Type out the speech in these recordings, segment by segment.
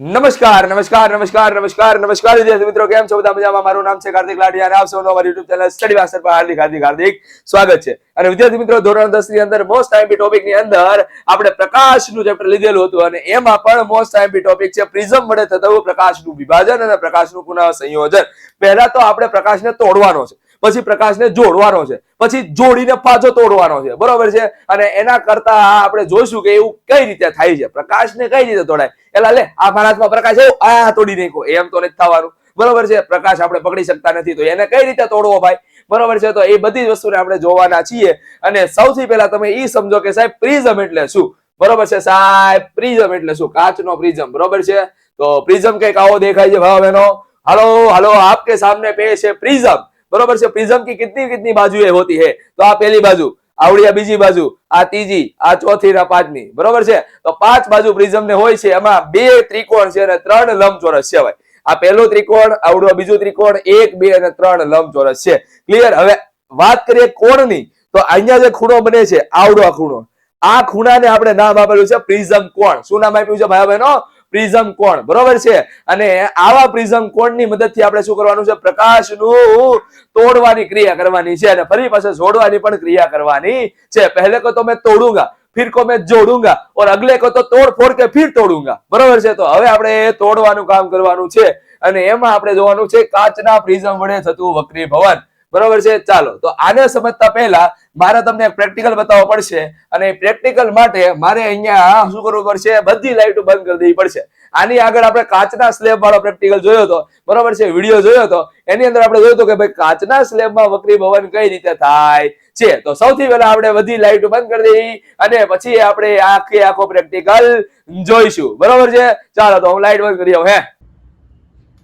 નમસ્કાર નમસ્કાર નમસ્કાર નમસ્કાર નમસ્કાર. વિદ્યાર્થી મિત્રો, કેમ છો? બધા મજામાં? મારું નામ છે કાર્તિક લાડિયા અને આપ સૌનો અમારી YouTube ચેનલ સ્ટડી માસ્ટર પર હાર્દિક હાર્દિક હાર્દિક સ્વાગત છે. અને વિદ્યાર્થી મિત્રો, ધોરણ 10 ની અંદર મોસ્ટ ટાઈમ ટોપિકની અંદર આપણે પ્રકાશનું ચેપ્ટર લીધેલું હતું અને એમાં પણ મોસ્ટ ટાઈમ ટોપિક છે. પ્રિઝમ વડે થતું પ્રકાશનું વિભાજન અને પ્રકાશનું પુનઃ સંયોજન પહેલા તો આપણે પ્રકાશને તોડવાનો છે. પછી પ્રકાશને જોડવાનો છે. પછી જોડીને પાછો તોડવાનો છે. બરોબર છે? અને એના કરતા આપણે જોઈશું કે એવું કઈ રીતે થાય છે. પ્રકાશને કઈ રીતે તોડાય? એટલે લે, આ હાથમાં પ્રકાશ એવું આ તોડી નાખો એમ તો નથી થવાનું. બરોબર છે? પ્રકાશ આપણે પકડી શકતા નથી. તો એને કઈ રીતે તોડવો ભાઈ? બરોબર છે? તો એ બધી જ વસ્તુને આપણે જોવાના છીએ. અને સૌથી પહેલા તમે એ સમજો કે સાહેબ, પ્રિઝમ એટલે શું? બરોબર છે? સાહેબ, પ્રિઝમ એટલે શું? કાચનો પ્રિઝમ. બરોબર છે? તો પ્રિઝમ કંઈક આવો દેખાય છે ભાવ બહેનો. હાલો હાલો, આપકે સામને પે છે પ્રિઝમ. બરોબર છે પ્રિઝમ की कितनी कितनी बाजुएं होती है तो આ પહેલી બાજુ આવડી આ બીજી બાજુ આ ત્રીજી આ ચોથી ને આ પાંચમી બરોબર છે તો પાંચ બાજુ પ્રિઝમ ને હોય છે એમાં બે ત્રિકોણ છે અને ત્રણ લંબચોરસ છે ભાઈ આ પહેલો ત્રિકોણ આવડું આ બીજું ત્રિકોણ એક બે અને ત્રણ લંબચોરસ છે ક્લિયર હવે વાત કરીએ કોણની તો અહીંયા જે ખૂણો બને છે આવડો આ ખૂણો આ ખૂણાને આપણે નામ આપેલું છે પ્રિઝમ કોણ શું નામ આપ્યું છે ભાઈ બહેનો પ્રિઝમ કોણ? બરોબર છે? અને આવા પ્રિઝમ કોણની મદદથી આપણે શું કરવાનું છે? પ્રકાશનું તોડવાની ક્રિયા કરવાની છે અને ફરી પાછા જોડવાની પણ ક્રિયા કરવાની છે. પહેલે કહો તો મેં તોડુંગા, ફિર કો મેં જોડુંગા, ઓર અગલે કહો તો તોડ કે ફિર તોડુંગા. બરોબર છે? તો હવે આપણે તોડવાનું કામ કરવાનું છે. અને એમાં આપણે જોવાનું છે, કાચના પ્રિઝમ વડે થતું વક્રી ભવન બરોબર છે? ચાલો, તો આને સમજતા પહેલા મારે તમને પ્રેક્ટિકલ બતાવવો પડશે અને પ્રેક્ટિકલ માટે મારે અહીંયા શું કરવું પડશે? બધી લાઈટો બંધ કરી દેવી પડશે. આની આગળ આપણે કાચના સ્લેબ વાળો પ્રેક્ટિકલ જોયો હતો બરોબર છે? વીડિયો જોયો હતો એની અંદર આપણે જોયું હતું કે ભાઈ કાચના સ્લેબમાં વક્રી ભવન કઈ રીતે થાય છે? તો સૌથી પહેલા આપણે બધી લાઈટો બંધ કરી દેવી અને પછી આપણે આખે આખો પ્રેક્ટિકલ જોઈશું. બરોબર છે? ચાલો, તો હું લાઈટ બંધ કરી આવું, હે?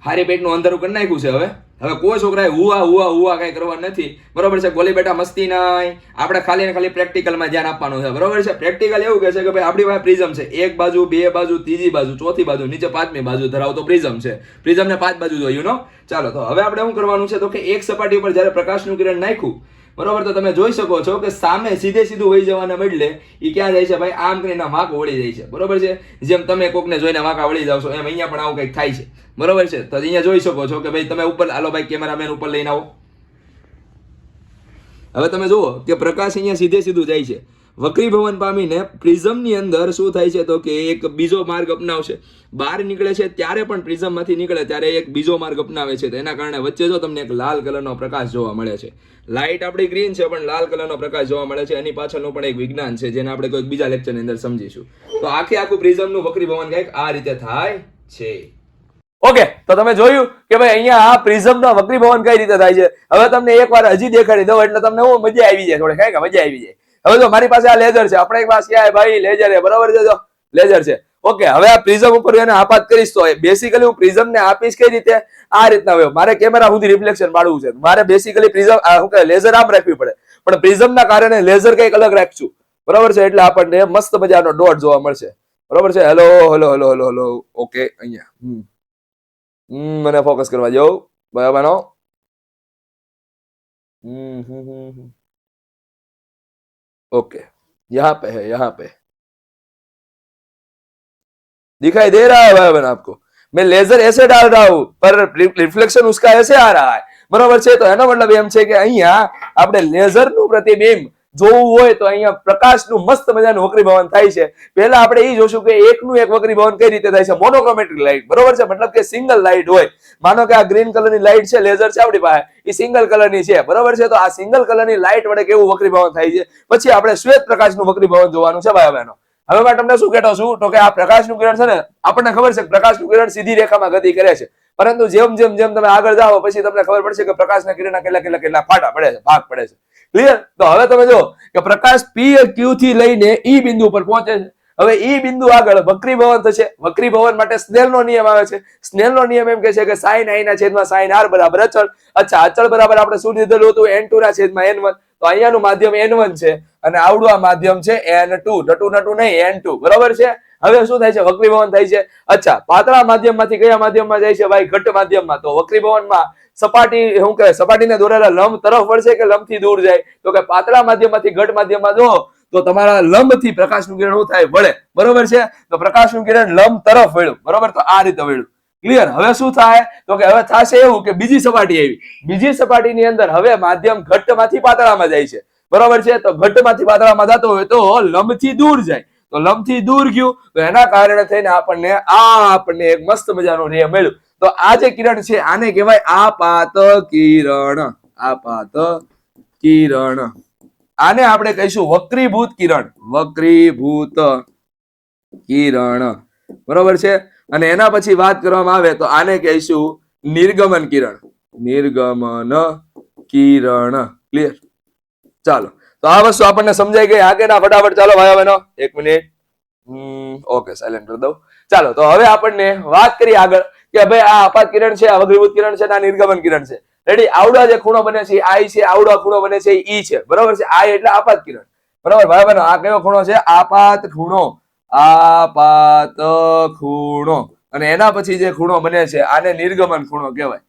હારી પેટનું અંધારું કરી નાખ્યું છે હવે. હવે કોઈ છોકરાએ હુવા હુવા હુવા કઈ કરવા નથી. બરોબર છે, ગોલી બેટા મસ્તી નહીં આપણે ખાલી ને ખાલી પ્રેક્ટિકલમાં ધ્યાન આપવાનું છે. બરોબર છે, પ્રેક્ટિકલ એવું કહે છે કે ભાઈ આપણી પાસે પ્રિઝમ છે. એક બાજુ, બે બાજુ, ત્રીજી બાજુ, ચોથી બાજુ, નીચે પાંચમી બાજુ ધરાવતો પ્રિઝમ છે. પ્રિઝમ ને પાંચ બાજુ જોયું નો ચાલો, તો હવે આપણે શું કરવાનું છે? તો કે એક સપાટી ઉપર જ્યારે પ્રકાશનું કિરણ નાખ્યું બરોબર, તો તમે જોઈ શકો છો કે સામે સીધે સીધું વહી જવાના બદલે એ ક્યાં જાય છે ભાઈ? આમ કરીને વાંક વળી જાય છે. બરોબર છે? જેમ તમે કોકને જોઈને વાંકા વળી જાવ છો, એમ અહીંયા પણ આવું કંઈક થાય છે. બરોબર છે? તો અહીંયા જોઈ શકો છો કે ભાઈ, તમે ઉપર, હાલો ભાઈ, કેમેરામેન ઉપર લઈને આવો. હવે તમે જુઓ કે પ્રકાશ અહીંયા સીધે સીધું જાય છે. વક્રીભવન પામીને પ્રિઝમની અંદર શું થાય છે તો કે એક બીજો માર્ગ અપનાવશે. બહાર નીકળે છે, ત્યારે પણ પ્રિઝમમાંથી નીકળે, ત્યારે એક બીજો માર્ગ અપનાવે છે. તેના કારણે વચ્ચે જો તમને એક લાલ કલરનો પ્રકાશ જોવા મળે છે. લાઇટ આપણી ગ્રીન છે, પણ લાલ કલરનો પ્રકાશ જોવા મળે છે. એની પાછળનું પણ એક વિજ્ઞાન છે, જેને આપણે કોઈક બીજા લેક્ચરની અંદર સમજીશું. તો આખે આખું પ્રિઝમનું વક્રીભવન કંઈક આ રીતે થાય છે. ઓકે, તો તમે જોયું કે ભાઈ અહીંયા આ પ્રિઝમનો વક્રીભવન કઈ રીતે થાય છે? હવે તમને એકવાર હજી દેખાડી દઉં, એટલે તમને હું મજા આવી જાય થોડી, કઈ મજા આવી જાય. હવે જો મારી પાસે આ લેઝર છે, આપણે એક પાસે ક્યાં ભાઈ લેઝર છે, બરાબર છે જો લેઝર છે. ઓકે હવે આ પ્રિઝમ ઉપર એને આપાત કરીશ તો બેસિકલી હું પ્રિઝમ ને આપીશ કઈ રીતે? આ રીતના હવે, મારે કેમેરા સુધી રિફ્લેક્શન પાડવું છે. મારે બેસિકલી પ્રિઝમ શું કહે લેઝર આમ રાખવી પડે. પણ પ્રિઝમ ના કારણે લેઝર કંઈક અલગ રાખશું. બરાબર છે? એટલે આપણને મસ્ત મજાનો ડોટ જોવા મળશે. બરાબર છે? Hello hello hello hello hello okay અહીંયા. હમ. મને ફોકસ કરવા જાઉં બરાબર હમ હમ હમ. ओके यहाँ पे है यहाँ पे दिखाई दे रहा है भाई बहन आपको मैं लेजर ऐसे डाल रहा हूं पर रिफ्लेक्शन उसका ऐसे आ रहा है બરોબર છે તો એનો મતલબ એમ છે કે અહીંયા આપણે લેઝર નું પ્રતિબિંબ જોવું હોય તો અહીંયા પ્રકાશનું મસ્ત મજાનું વક્રીભવન થાય છે. પહેલા આપણે એ જોશું કે એકનું એક વક્રીભવન કઈ રીતે થાય છે? મોનોક્રોમેટિક લાઇટ બરોબર છે? મતલબ કે સિંગલ લાઇટ હોય. માનો કે આ ગ્રીન કલરની લાઇટ છે લેઝર છે, આપણી પાસે. એ સિંગલ કલરની છે. બરોબર છે? તો આ સિંગલ કલરની લાઇટ વડે કેવું વક્રીભવન થાય છે? પછી આપણે શ્વેત પ્રકાશનું વક્રીભવન જોવાનું છે, ભાઈ બહેનો. હવે મેં તમને શું કહેતો છું? તો કે આ પ્રકાશનું કિરણ છે ને, આપણને ખબર છે પ્રકાશનું કિરણ સીધી રેખામાં ગતિ કરે છે. પરંતુ જેમ જેમ જેમ તમે આગળ જાઓ, પછી તમને ખબર પડશે કે પ્રકાશના કિરણના કેટલા કેટલા કેટલા ફાટા પડે છે, ભાગ પડે છે. ક્લિયર તો હવે તમે જો કે પ્રકાશ પી ક્યુ થી લઈને ઈ બિંદુ પર પહોંચે છે. હવે ઈ બિંદુ આગળ વક્રીભવન થશે. વક્રીભવન માટે સ્નેલનો નિયમ આવે છે. સ્નેલનો નિયમ એમ કે છે કે સાઈન આઈ ના છેદમાં સાઈન આર બરાબર અચળ. અચ્છા, અચળ બરાબર આપણે શું લીધેલું હતું? એન ટુ ના છેદમાં એન વન તો અહીંયાનું માધ્યમ એન વન છે અને આવડું આ માધ્યમ છે એન ટુ નટુ નટુ નહીં એન ટુ બરાબર છે? હવે શું થાય છે? વક્રીભવન થાય છે. અચ્છા, પાતળા માધ્યમમાંથી કયા માધ્યમમાં જાય છે? ભાઈ ઘટ માધ્યમમાં. તો વક્રીભવનમાં સપાટી શું કહે સપાટીને દોરેલા લંબ તરફ વળશે કે લંબથી દૂર જાય? તો કે પાતળા માધ્યમમાંથી, ઘટ માધ્યમમાં જો તો તમારા લંબથી પ્રકાશનું કિરણ શું થાય? વળે. બરોબર છે? તો પ્રકાશનું કિરણ લંબ તરફ વળ્યું. બરોબર? તો આ રીતે વળ્યું. ક્લિયર હવે શું થાય? તો કે હવે થશે એવું કે બીજી સપાટી આવી. બીજી સપાટીની અંદર હવે માધ્યમ ઘટ્ટમાંથી પાતળામાં જાય છે. બરોબર છે? તો ઘટ્ટમાંથી પાતળામાં જતો હોય તો લંબથી દૂર જાય. તો લંબથી દૂર ગયું. તો એના કારણે થઈને આપણને આ આપણને એક મસ્ત મજાનું રે મળ્યું. તો આ જે કિરણ છે, આને કહેવાય આપાત કિરણ. આપાત કિરણ. આને આપણે કહીશું વક્રીભૂત કિરણ. વક્રીભૂત કિરણ. બરોબર છે? અને એના પછી વાત કરવામાં આવે તો આને કહીશું નિર્ગમન કિરણ. નિર્ગમન કિરણ. ક્લિયર ચાલો. તો આ વસ્તુ આપણને સમજાઈ ગઈ. હા કે ના ફટાફટ ચાલો ભાઈ બહેનો, એક મિનિટ. ઓકે સાયલેન્ટ કરી દઉં. ચાલો, તો હવે આપણને વાત કરીએ આગળ. કે ભાઈ આ આપાત કિરણ છે, આ વગ્રીભૂત કિરણ છે આ નિર્ગમન કિરણ છે. રેડી આવડા જે ખૂણો બને છે આઈ છે, આવડો ખૂણો બને છે ઈ છે. બરોબર છે? આઈ એટલે આપાત કિરણ. બરોબર? ભાઈ આ કયો ખૂણો છે? આપાત ખૂણો. આપાત ખૂણો. અને એના પછી જે ખૂણો બને છે, આને નિર્ગમન ખૂણો કહેવાય.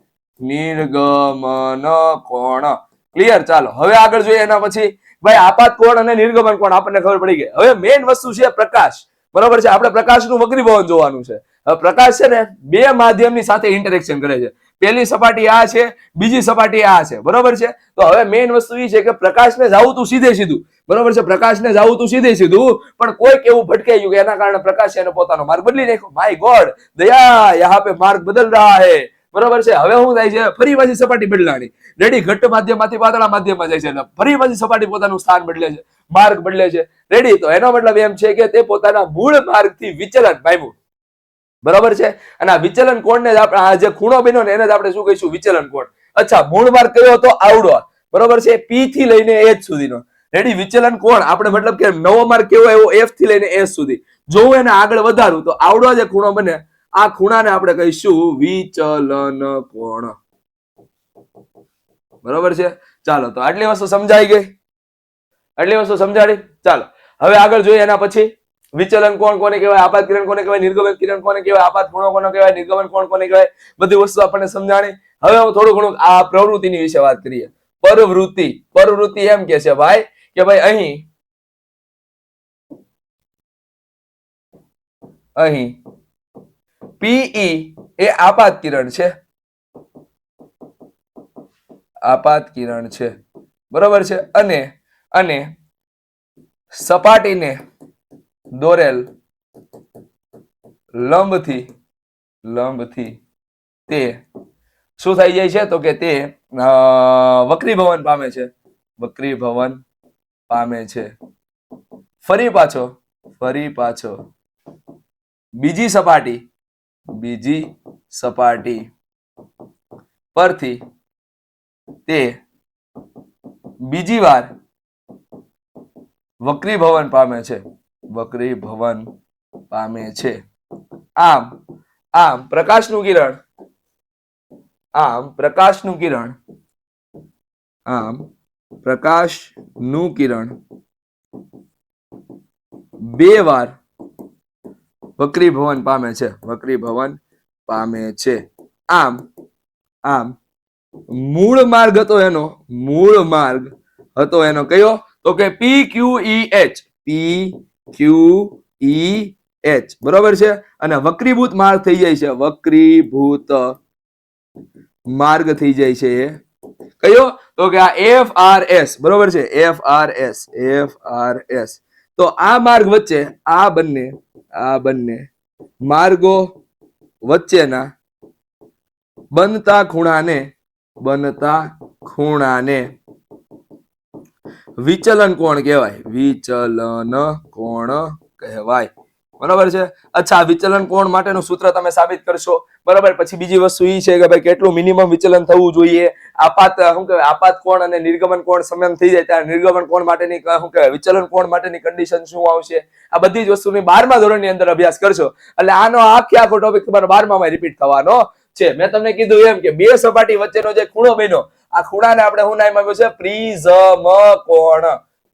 નિર્ગમન કોણ? ક્લિયર ચાલો. હવે આગળ જોઈએ એના પછી. ભાઈ, આપાત કોણ અને નિર્ગમન કોણ? આપણને ખબર પડી ગઈ. હવે મેઇન વસ્તુ છે પ્રકાશ. બરોબર છે? આપણે પ્રકાશનું વક્રીભવન જોવાનું છે. પ્રકાશ છે ને બે માધ્યમની સાથે ઇન્ટરેક્શન કરે છે. પહેલી સપાટી આ છે, બીજી સપાટી આ છે. બરોબર છે? તો હવે મેઇન વસ્તુ એ છે કે પ્રકાશને જાવું તું સીધે સીધું. બરોબર છે? પ્રકાશને જાવું તું સીધે સીધું. પણ કોઈક એવું ભટકાઈ ગયું કે એના કારણે પ્રકાશ એનો પોતાનો માર્ગ બદલી નાખ્યો. માય ગોડ દયા, યહાં પે માર્ગ બદલ રહા હે. બરોબર છે? હવે શું થાય છે? ફરી પાછી સપાટી બદલાણી. રેડી ઘટ્ટ માધ્યમમાંથી પાતળા માધ્યમમાં જાય છે એટલે ફરી પાછી સપાટી પોતાનું સ્થાન બદલે છે. માર્ગ બદલે છે. રેડી તો એનો મતલબ એમ છે કે તે પોતાના મૂળ માર્ગથી વિચલન પામ્યું. બરોબર છે? અને આ વિચલન કોણને જ આપણે, આ જે ખૂણો બન્યો ને એને જ આપણે શું કહીશું? વિચલન કોણ. અચ્છા માર્ગ કયો હતો? આવડો. બરોબર છે? પી થી લઈને એચ સુધીનો. રેડી વિચલન કોણ? આપણે મતલબ કે નવો માર્ગ કેવો એવો એફથી લઈને એસ સુધી. જો હું એને આગળ વધારું, તો આવડો જે ખૂણો બને, આ ખૂણાને આપણે કહીશું વિચલન કોણ. બરોબર છે? ચાલો, તો આટલી વસ્તુ સમજાઈ ગઈ? આટલી વસ્તુ સમજાડી? ચાલો, હવે આગળ જોઈએ એના પછી. વિચલન કોણ કોને કહેવાય? આપાત કિરણ કોને કહેવાય? નિર્ગમન કિરણ કોને કહેવાય? આપાત ખૂણો કોને કહેવાય? નિર્ગમન કોણ કોને કહેવાય? બધી વસ્તુ આપણને સમજાણી. હવે હું થોડું ઘણું આ પ્રવૃત્તિની વિશે વાત કરીએ. પરવૃત્તિ. પરવૃત્તિ એમ કે છે, ભાઈ, કે ભાઈ અહીં અહીં પીઈ એ આપાત કિરણ છે. આપાત કિરણ છે. બરોબર છે? અને અને સપાટીને દોરેલ લંબથી લંબથી તે. શું થઈ જાય છે? તો કે તે વક્રીભવન પામે છે. વક્રીભવન પામે છે. ફરી પાછો ફરી પાછો. બીજી સપાટી બીજી સપાટી પરથી તે બીજી વાર વક્રીભવન પામે છે. વક્રીભવન પામે છે. આમ આમ પ્રકાશનું કિરણ. આમ પ્રકાશનું કિરણ. આમ પ્રકાશનું કિરણ. બે વાર વક્રીભવન પામે છે. વક્રીભવન પામે છે. આમ આમ મૂળ માર્ગ હતો એનો. મૂળ માર્ગ હતો એનો કયો? તો કે P Q E H. P Q E H બરોબર છે? અને વક્રીભૂત માર્ગ થઈ જાય છે. વક્રીભૂત માર્ગ થઈ જાય છે એ. કયો? તો કે આ એફ આર એસ બરોબર છે? F R S F R S તો આ માર્ગ વચ્ચે આ બંને આ બંને માર્ગો વચ્ચેના બનતા ખૂણાને બનતા ખૂણાને વિચલન કોણ કહેવાય? વિચલન કોણ કહેવાય? બરાબર છે? અચ્છા વિચલન કોણ માટેનું સૂત્ર તમે સાબિત કરશો. બરાબર, પછી બીજી વસ્તુ એ છે કે ભાઈ કેટલું મિનિમમ વિચલન થવું જોઈએ? આપાત, શું કહેવાય, આપાત કોણ અને નિર્ગમન કોણ સમયમ થઈ જાય ત્યારે નિર્ગમન કોણ માટેની, શું કહેવાય, વિચલન કોણ માટેની કન્ડિશન શું આવશે? આ બધી જ વસ્તુની બારમા ધોરણની અંદર અભ્યાસ કરશો. એટલે આનો આખી આખો ટોપિક તમારો બારમામાં રિપીટ થવાનો છે. મેં તમને કીધું એમ કે બે સપાટી વચ્ચેનો જે ખૂણો બન્યો આ ખૂણાને આપણે શું નામ આપ્યું છે? પ્રિઝમ કોણ?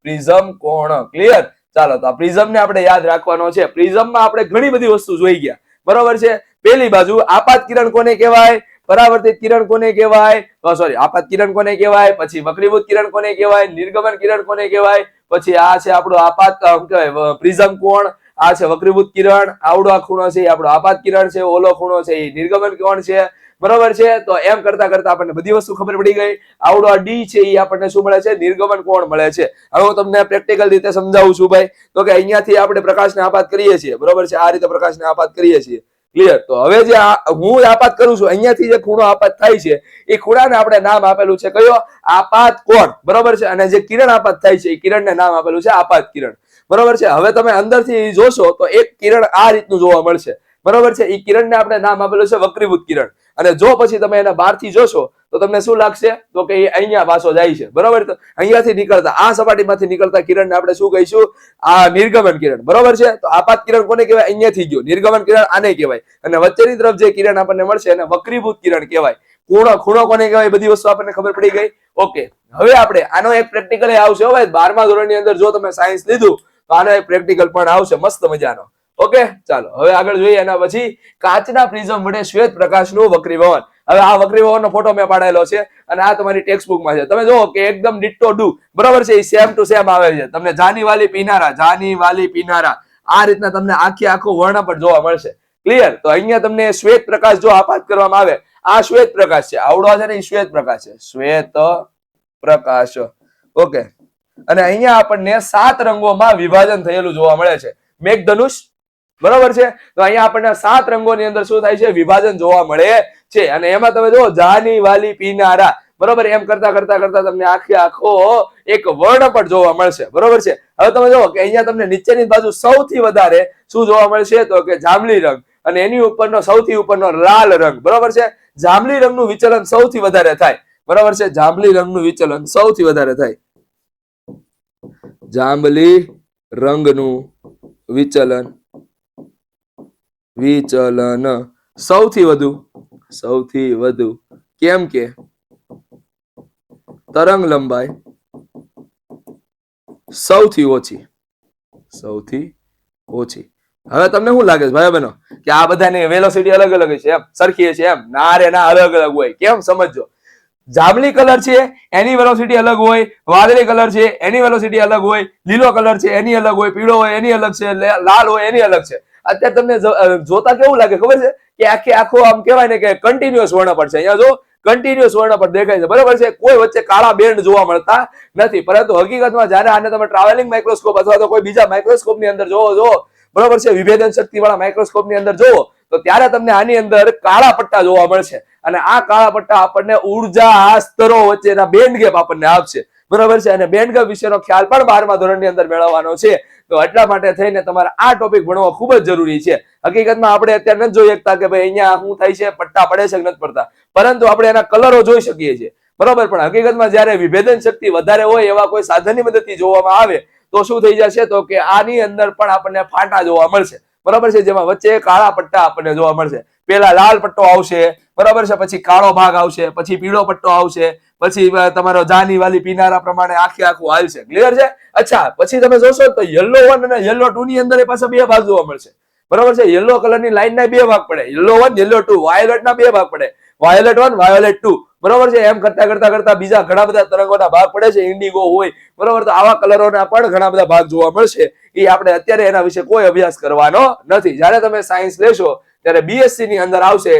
પ્રિઝમ કોણ? ક્લિયર ચાલો, તો આ પ્રિઝમ ને આપણે યાદ રાખવાનો છે. પ્રિઝમમાં આપણે ઘણી બધી વસ્તુ જોઈ ગયા. બરોબર છે? પેલી બાજુ આપાત કિરણ કોને કહેવાય? પરાવર્તિત કિરણ કોને કહેવાય? સોરી આપાત કિરણ કોને કહેવાય? પછી વક્રીભૂત કિરણ કોને કહેવાય? નિર્ગમન કિરણ કોને કહેવાય? પછી આ છે આપણો આપાત કહેવાય? પ્રિઝમ કોણ? આ છે વક્રીભૂત કિરણ. આવડો આ ખૂણો છે આપણો આપાત કિરણ છે, ઓલો ખૂણો છે, એ નિર્ગમન કોણ છે? બરોબર છે? તો એમ કરતા કરતા આપણને બધી વસ્તુ ખબર પડી ગઈ. આવડો આ ડી છે એ આપણને શું મળે છે? નિર્ગમન કોણ મળે છે? હવે હું તમને પ્રેક્ટિકલ રીતે સમજાવું છું ભાઈ. તો કે અહીંયાથી આપણે પ્રકાશને આપાત કરીએ છીએ. બરોબર છે? આ રીતે પ્રકાશને આપાત કરીએ છીએ. ક્લિયર તો હવે જે હું આપાત કરું છું. અહીંયાથી જે ખૂણો આપાત થાય છે, એ ખૂણાને આપણે નામ આપેલું છે કયો? આપાત કોણ? બરોબર છે? અને જે કિરણ આપાત થાય છે, એ કિરણને નામ આપેલું છે આપાત કિરણ. બરોબર છે? હવે તમે અંદરથી જોશો તો એક કિરણ આ રીતનું જોવા મળશે. બરોબર છે? એ કિરણને આપણે નામ આપેલું છે વક્રીભૂત કિરણ. અને જો પછી તમે એને બહારથી જોશો, તો તમને શું લાગશે? તો કે અહીંયા પાછો જાય છે. બરોબર? તો અહીંયાથી નીકળતા, આ સપાટીમાંથી નીકળતા કિરણને આપણે શું કહીશું? આ નિર્ગમન કિરણ. બરોબર છે? તો આપાત કિરણ કોને કહેવાય? અહીંયાથી ગયો. નિર્ગમન કિરણ આને કહેવાય. અને વચ્ચેની તરફ જે કિરણ આપણને મળશે એને વક્રીભૂત કિરણ કહેવાય. ખૂણો ખૂણો કોને કહેવાય? બધી વસ્તુ આપણને ખબર પડી ગઈ. ઓકે હવે આપણે આનો એક પ્રેક્ટિકલ આવશે હવે બારમા ધોરણની અંદર જો તમે સાયન્સ લીધું, તો આનો એક પ્રેક્ટિકલ પણ આવશે. મસ્ત મજાનો. ઓકે ચાલો. હવે આગળ જોઈએ એના પછી કાચના પ્રિઝમ વડે શ્વેત પ્રકાશનું વક્રીભવન હવે આ વક્રીભવનનો ફોટો મેં પાડેલો છે અને આ તમારી ટેક્સ્ટ બુકમાં છે. તમે જુઓ કે એકદમ ડિટ્ટો ડુ બરાબર છે? સેમ ટુ સેમ આવે છે. તમને જાની વાલી પીનારા જાની વાલી પીનારા. આ રીતના તમને આખી આખું વર્ણ પણ જોવા મળશે. ક્લિયર તો અહીંયા તમને શ્વેત પ્રકાશ જો આપાત કરવામાં આવે, આ શ્વેત પ્રકાશ છે. આવડો છે ને શ્વેત પ્રકાશ છે. શ્વેત પ્રકાશ. ઓકે અને અહીંયા આપણને સાત રંગોમાં વિભાજન થયેલું જોવા મળે છે. મેઘધનુષ બરોબર છે? તો અહીંયા આપણને સાત રંગોની અંદર શું થાય છે? વિભાજન જોવા મળે છે. અને એમાં તમે જુઓ જાની વાલી પીનારા. બરોબર? એમ કરતા કરતા કરતા તમને આખે આખો એક વર્ણ પણ જોવા મળશે. બરોબર છે? હવે તમે જુઓ કે અહીંયા તમને નીચેની બાજુ સૌથી વધારે શું જોવા મળશે? તો કે જાંબલી રંગ. અને એની ઉપરનો સૌથી ઉપરનો લાલ રંગ. બરોબર છે? જાંબલી રંગનું વિચલન સૌથી વધારે થાય. બરોબર છે? જાંબલી રંગનું વિચલન સૌથી વધારે થાય. જાંબલી રંગનું વિચલન વિચલન. સૌથી વધુ? સૌથી વધુ. કેમ કે? તરંગ લંબાઈ સૌથી ઓછી. સૌથી ઓછી. હવે તમને શું લાગે છે ભાઈ બહેનો? કે આ બધાની વેલોસિટી અલગ અલગ છે એમ? સરખી છે એમ? ના રે ના અલગ અલગ હોય. કેમ? સમજો જાંબલી કલર છે એની વેલોસિટી અલગ હોય. વાદળી કલર છે એની વેલોસિટી અલગ હોય. લીલો કલર છે એની અલગ હોય. પીળો હોય એની અલગ છે. લાલ હોય એની અલગ છે. અત્યારે તમને જોતા કેવું લાગે? ખબર છે? કે આખે આખો આમ કહેવાય ને કે કન્ટિન્યુઅસ વર્ણ પર છે. અહીંયા જો કન્ટિન્યુઅસ વર્ણપટ દેખાય છે. બરાબર છે? કોઈ વચ્ચે કાળા બેન્ડ જોવા મળતા નથી. પરંતુ હકીકતમાં જ્યારે આને તમે ટ્રાવેલિંગ માઇક્રોસ્કોપ અથવા તો કોઈ બીજા માઇક્રોસ્કોપની અંદર જોવો જો બરાબર છે? વિભેદન શક્તિ વાળા માઇક્રોસ્કોપની અંદર જોવો, તો ત્યારે તમને આની અંદર કાળા પટ્ટા જોવા મળશે. અને આ કાળા પટ્ટા આપણને ઊર્જા સ્તરો વચ્ચેના બેન્ડ ગેપ આપણને આપશે. બરાબર છે? અને બેન્ડ ગેપ વિશેનો ખ્યાલ પણ બારમા ધોરણની અંદર મેળવવાનો છે. તો એટલા માટે થઈને તમારે આ ટોપિક ભણવો ખૂબ જ જરૂરી છે. હકીકતમાં આપણે અત્યારે નથી જોઈ શકતા કે ભાઈ અહીંયા શું થાય છે, પટ્ટા પડે છે કે નથી પડતા. પરંતુ આપણે એના કલરો જોઈ શકીએ છીએ. બરોબર? પણ હકીકતમાં જ્યારે વિભેદન શક્તિ વધારે હોય એવા કોઈ સાધનની મદદથી જોવામાં આવે, તો શું થઈ જશે? તો કે આની અંદર પણ આપણને ફાટા જોવા મળશે. બરાબર છે? જેમાં વચ્ચે કાળા પટ્ટા આપણને જોવા મળશે. પેલા લાલ પટ્ટો આવશે. બરાબર છે? પછી કાળો ભાગ આવશે. પછી પીળો પટ્ટો આવશે. પછી તમારો જાની વાલી પીનારા પ્રમાણે આખે આખું હાલશે ક્લિયર છે? અચ્છા, પછી તમે જોશો તો યલો વન અને યલો ટુ ની અંદર પાછા બે ભાગ જોવા મળશે. બરોબર છે? યલો કલરની લાઈન ના બે ભાગ પડે. Yellow one yellow two violet ના બે ભાગ પડે. વાયોલેટ વન વાયોલેટ ટુ બરોબર છે? એમ કરતા કરતા કરતા બીજા ઘણા બધા તરંગોના ભાગ પડે છે. ઇન્ડિગો હોય. બરોબર તો આવા કલરોના પણ ઘણા બધા ભાગ જોવા મળશે. એ આપણે અત્યારે એના વિશે કોઈ અભ્યાસ કરવાનો નથી. જ્યારે તમે સાયન્સ લેશો, ત્યારે બીએસસી ની અંદર આવશે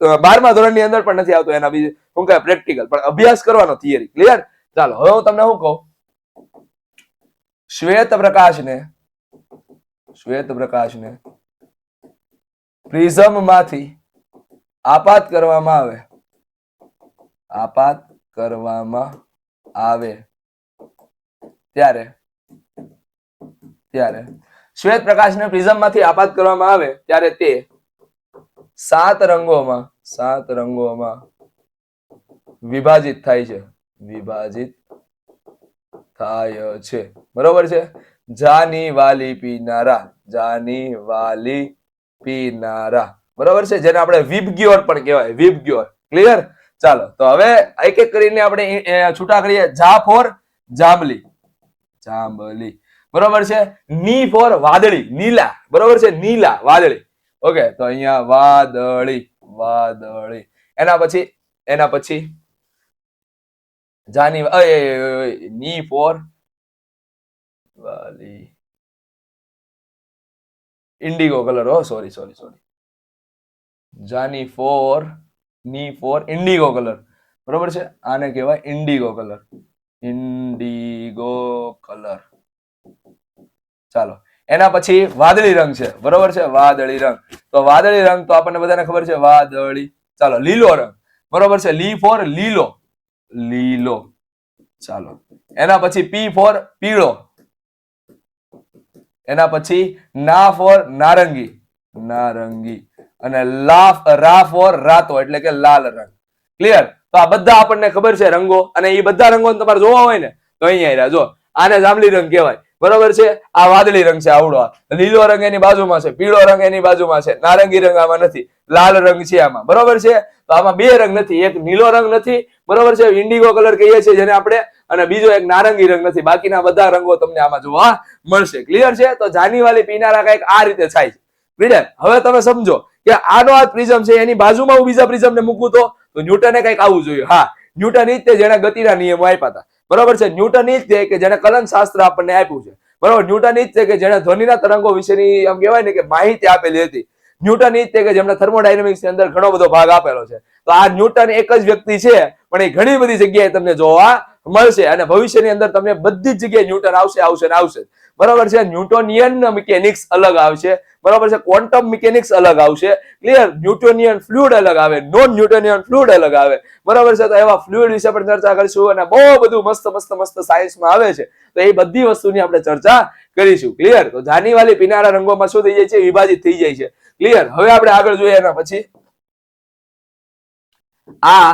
બારમા ધોરણની અંદર પણ નથી આવતો એના બીજે શું કહેવાય? પ્રેક્ટિકલ પણ અભ્યાસ કરવાનો થિયરી ક્લિયર ચાલો, હવે હું તમને શું કહું? શ્વેત પ્રકાશને શ્વેત પ્રકાશને પ્રિઝમમાંથી આપાત કરવામાં આવે. આપાત કરવામાં આવે. ત્યારે ત્યારે શ્વેત પ્રકાશને પ્રિઝમમાંથી આપાત કરવામાં આવે, ત્યારે તે સાત રંગોમાં સાત રંગોમાં વિભાજિત થાય છે. વિભાજિત થાય છે. બરોબર છે? જાની વાલી પીનારા જાની વાલી પીનારા. બરોબર છે? જેને આપણે વિબગ્યોર પણ કહેવાય. વિબગ્યોર ક્લિયર ચાલો, તો હવે એક એક કરીને આપણે છૂટા કરીએ. જા ફોર જાંબલી. જાંબલી. બરોબર છે? ની ફોર વાદળી. નીલા. બરોબર છે? નીલા, વાદળી. ઓકે, તો અહીંયા વાદળી વાદળી. એના પછી એના પછી, જાની ની ફોર વાલી ઇન્ડિગો કલર, હો, sorry sorry sorry. Jani four, ની ફોર, ઇન્ડિગો કલર. બરોબર છે? આને કહેવાય ઇન્ડિગો કલર. Indigo colour. ચાલો. એના પછી વાદળી રંગ છે. બરોબર છે? વાદળી રંગ. તો વાદળી રંગ તો આપણને બધાને ખબર છે વાદળી. ચાલો, લીલો રંગ. બરોબર છે? લી ફોર લીલો. લીલો. ચાલો. એના પછી પી ફોર પીળો. એના પછી ના ફોર નારંગી. નારંગી. અને લાફ, રા ફોર રાતો, એટલે કે લાલ રંગ. ક્લિયર? તો આ બધા આપણને ખબર છે રંગો. અને એ બધા રંગો તમારે જોવા હોય ને, તો અહીંયા જો, આને જાંબલી રંગ કહેવાય. બરોબર છે? આ વાદળી રંગ છે આવડો આ. લીલો રંગ એની બાજુમાં છે, પીળો રંગ એની બાજુમાં છે, નારંગી રંગ આમાં નથી, લાલ રંગ છે આમાં. બરોબર છે? તો આમાં બે રંગ નથી, એક નીલો રંગ નથી, બરોબર છે? ઇન્ડિગો કલર કહીએ છીએ જેને આપણે, અને બીજો એક નારંગી રંગ નથી. બાકીના બધા રંગો તમને આમાં જોવા મળશે. ક્લિયર છે? તો જાનીવાલી પીનારા કંઈક આ રીતે થાય છે. ક્લિયર હવે તમે સમજો કે આનો આ પ્રિઝમ છે, એની બાજુમાં હું બીજા પ્રિઝમ ને મૂકું તો? ન્યૂટને કંઈક આવવું જોઈએ. હા, ન્યૂટન જ તે જેને ગતિના નિયમો આપ્યા હતા. બરોબર છે? ન્યૂટન ઈ જ છે કે જેને કલન શાસ્ત્ર આપણને આપ્યું છે. બરોબર? ન્યૂટન ઈ જ છે કે જેને ધ્વનિના તરંગો વિશેની એમ કહેવાય ને કે માહિતી આપેલી હતી. ન્યૂટન ઈ જ છે કે જેમણે થર્મોડાયનેમિક્સની અંદર ઘણો બધો ભાગ આપેલો છે. તો આ ન્યૂટન એક જ વ્યક્તિ છે, પણ એ ઘણી બધી જગ્યાએ તમને જોવા મળશે અને ભવિષ્યની અંદર તમને બધી જ જગ્યાએ ન્યૂટન આવશે આવશે ને આવશે બરોબર છે? ન્યૂટોનિયન મિકેનિક્સ અલગ આવશે. બરોબર છે? ક્વોન્ટમ મિકેનિક્સ અલગ આવશે. ક્લિયર ન્યુટોનિયન ફ્લુઇડ અલગ આવે. નોન ન્યુટોનિયન ફ્લુઇડ અલગ આવે. બરાબર છે? તો એવા ફ્લુઇડ વિશે પણ ચર્ચા કરીશું અને બહુ બધું મસ્ત મસ્ત મસ્ત સાયન્સમાં આવે છે. તો એ બધી વસ્તુની આપણે ચર્ચા કરીશું. ક્લિયર તો જાનીવાલી પીનારા રંગોમાં શું થઈ જાય છે? વિભાજિત થઈ જાય છે. ક્લિયર હવે આપણે આગળ જોઈએ એના પછી. આ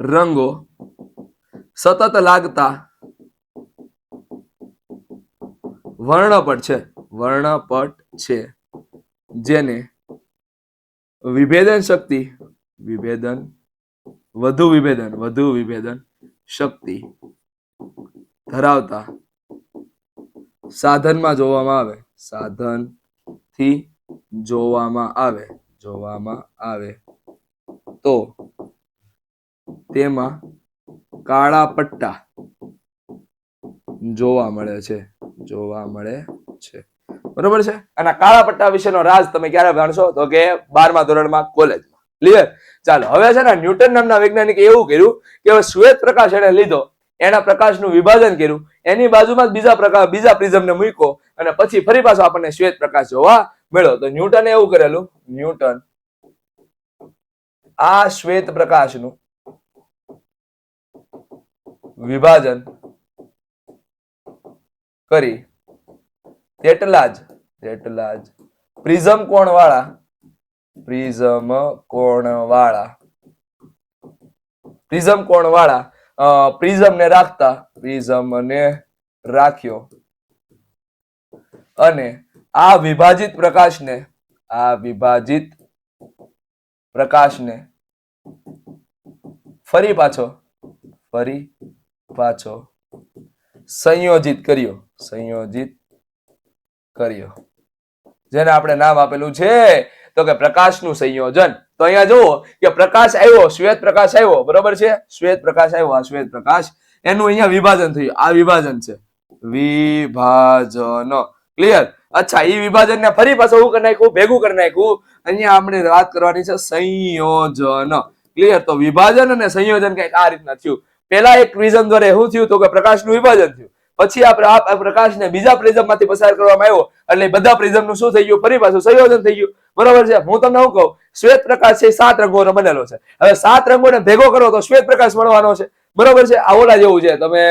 રંગો સતત લાગતા વર્ણપટ છે. વર્ણપટ છે. જેને વિભેદન શક્તિ, વિભેદન, વધુ વિભેદન વધુ વિભેદન શક્તિ ધરાવતા સાધનમાં જોવામાં આવે. સાધનથી જોવામાં આવે જોવામાં આવે. તો તેમાં કાળા પટ્ટા જોવા મળે છે, જોવા મળે છે. બરોબર છે? અને કાળા પટ્ટા વિશેનો રાજ તમે ક્યારે જાણશો તો કે બારમા ધોરણમાં કોલેજમાં. ક્લિયર ચાલો, હવે છે ને ન્યૂટન નામના વૈજ્ઞાનિકે એવું કર્યું કે શ્વેત પ્રકાશ એને લીધો, એના પ્રકાશનું વિભાજન કર્યું, એની બાજુમાં બીજા પ્રકાશ બીજા પ્રિઝમને મૂક્યો અને પછી ફરી પાછો આપણને શ્વેત પ્રકાશ જોવા મળ્યો. તો ન્યૂટને એવું કરેલું, ન્યૂટન, આ શ્વેત પ્રકાશનું વિભાજન કરી તેટલા જ તેટલા જ પ્રિઝમ કોણ વાળા પ્રિઝમ કોણ વાળા પ્રિઝમ કોણ વાળા પ્રિઝમ ને રાખતા પ્રિઝમ ને રાખ્યો. અને આ વિભાજિત પ્રકાશને, આ વિભાજિત પ્રકાશને ફરી પાછો ફરી પાછો સંયોજિત કર્યો. સંયોજિત કર્યો. જેને આપણે નામ આપેલું છે, તો કે પ્રકાશનું સંયોજન. તો અહીંયા જુઓ કે પ્રકાશ આવ્યો, શ્વેત પ્રકાશ આવ્યો, બરોબર છે? શ્વેત પ્રકાશ આવ્યો, આ શ્વેત પ્રકાશ. એનું અહીંયા વિભાજન થયું. આ વિભાજન છે. વિભાજન. ક્લિયર અચ્છા એ વિભાજન ને ફરી પાછું શું કરી નાખ્યું ભેગું કરી નાખ્યું અહીંયા આપણે વાત કરવાની છે સંયોજન. ક્લિયર તો વિભાજન અને સંયોજન કંઈક આ રીતના થયું. પેલા એક વિઝન દ્વારા શું થયું? તો કે પ્રકાશનું વિભાજન થયું. પછી આ પ્રકાશને બીજા પ્રિઝમમાંથી પસાર કરવામાં આવ્યો. એટલે બધા પ્રિઝમનું શું થઈ ગયું? ફરી પાછું સંયોજન થઈ ગયું. બરોબર છે? હું તમને શું કહું? શ્વેત પ્રકાશ છે સાત રંગોનો બનેલો છે. હવે સાત રંગોને ભેગો કરો તો શ્વેત પ્રકાશ મળવાનો છે. બરોબર છે? આ ઓલા જેવું છે. તમે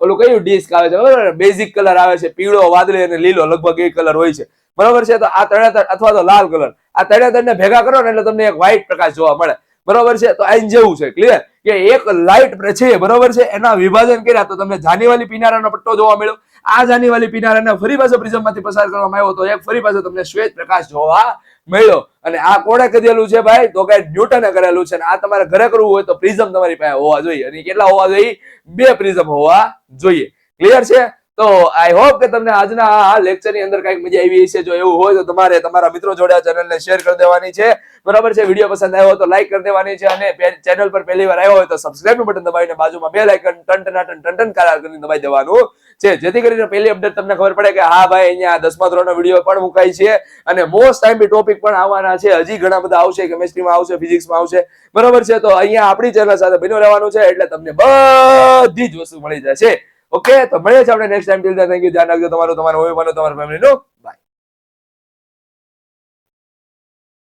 ઓલું કયું ડિસ્ક આવે છે? બરોબર? બેઝિક કલર આવે છે. પીળો, વાદળી અને લીલો લગભગ એ કલર હોય છે. બરોબર છે? તો આ ત્રણે અથવા તો લાલ કલર આ ત્રણે ત્રણને ભેગા કરો ને એટલે તમને એક વ્હાઈટ પ્રકાશ જોવા મળે. બરોબર છે? તો આઈન જેવું છે ક્લિયર કે એક લાઇટ છે, બરોબર છે? એના વિભાજન કર્યા તો તમને જાનીવાલી પિનારાનો પટ્ટો જોવા મળ્યો. આ જાનીવાલી પિનારાને ફરી પાછો પ્રિઝમમાંથી પસાર કરવામાં આવ્યો તો એક ફરી પાછો તમને શ્વેત પ્રકાશ જોવા મળ્યો. અને આ કોણે કરેલું છે ભાઈ? તો કે ન્યૂટને કરેલું છે. અને આ તમારે ઘરે કરવું હોય તો પ્રિઝમ તમારી પાસે હોવા જોઈએ. અને કેટલા હોવા જોઈએ? બે પ્રિઝમ હોવા જોઈએ. ક્લિયર છે? તો આઈ હોપ કે તમને આજના આ લેક્ચરની અંદર કંઈક મજા આવી હશે. જો એવું હોય તો તમારે તમારા મિત્રો જોડે આ ચેનલને શેર કરી દેવાની છે. બરાબર છે વીડિયો પસંદ આવ્યો તો લાઈક કરી દેવાની છે અને ચેનલ પર પહેલી વાર આવ્યો હોય તો સબસ્ક્રાઇબનું બટન દબાવીને બાજુમાં બે લાઇકન ટન ટન ટન ટન કરાર કરીને દબાવી દેવાનું છે. જેથી કરીને પહેલી અપડેટ તમને ખબર પડે કે હા ભાઈ, અહીંયા દસમા ધોરણનો વીડિયો પણ મુકાય છે અને મોસ્ટ ટાઈમ બી ટોપિક પણ આવવાના છે. હજી ઘણા બધા આવશે કેમેસ્ટ્રીમાં આવશે ફિઝિક્સમાં આવશે. બરાબર છે, તો અહીંયા આપણી ચેનલ સાથે બન્યો રહેવાનું છે એટલે તમને બધી જ વસ્તુ મળી જશે. ઓકે તો મળીએ છીએ આપણે next time till then thank you ધ્યાન રાખજો. તમારું તમારું, હોય, બનો, તમારા ફેમિલીનું બાય